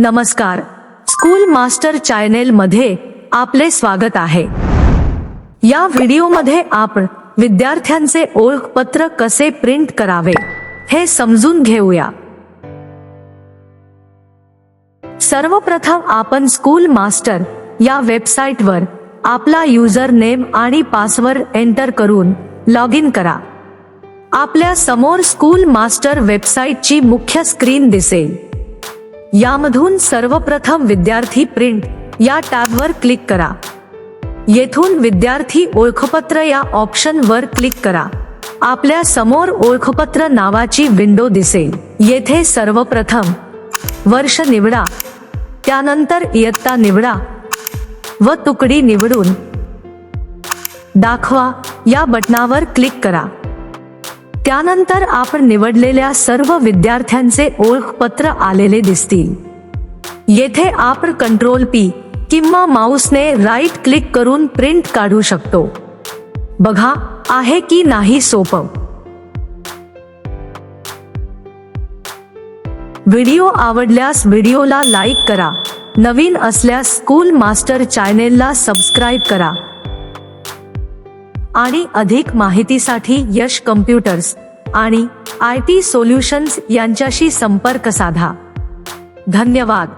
नमस्कार. School master channel मध्ये आपले स्वागत आहे. या व्हिडिओमध्ये आपण विद्यार्थ्यांचे ओळखपत्र कसे प्रिंट करावे हे समजून घेऊया. सर्वप्रथम आपण स्कूल मास्टर या वेबसाईटवर आपला युजर नेम आणि पासवर्ड एंटर करून लॉग इन करा. आपल्यासमोर स्कूल मास्टर वेबसाईटची मुख्य स्क्रीन दिसेल. यामधून सर्वप्रथम विद्यार्थी प्रिंट या टॅबवर क्लिक करा. येथून विद्यार्थी ओळखपत्र या ऑप्शन वर क्लिक करा. आपल्यासमोर ओळखपत्र नावाची विंडो दिसेल. येथे सर्वप्रथम वर्ष निवडा त्यानंतर इयत्ता निवडा व तुकडी निवडून दाखवा या बटनावर क्लिक करा. त्यानंतर आपण निवडलेल्या सर्व विद्यार्थ्यांचे ओळखपत्र आलेले दिसतील. येथे आपण कंट्रोल पी किंवा माऊसने राईट क्लिक करून प्रिंट काढू शकतो. बघा आहे की नाही सोपं? व्हिडिओ आवडल्यास व्हिडिओला लाईक करा. नवीन असल्यास स्कूल मास्टर चॅनेलला सबस्क्राईब करा. आणि अधिक माहितीसाठी यश कम्प्युटर्स. आणि आय टी सोल्युशन्स यांच्याशी संपर्क साधा. धन्यवाद.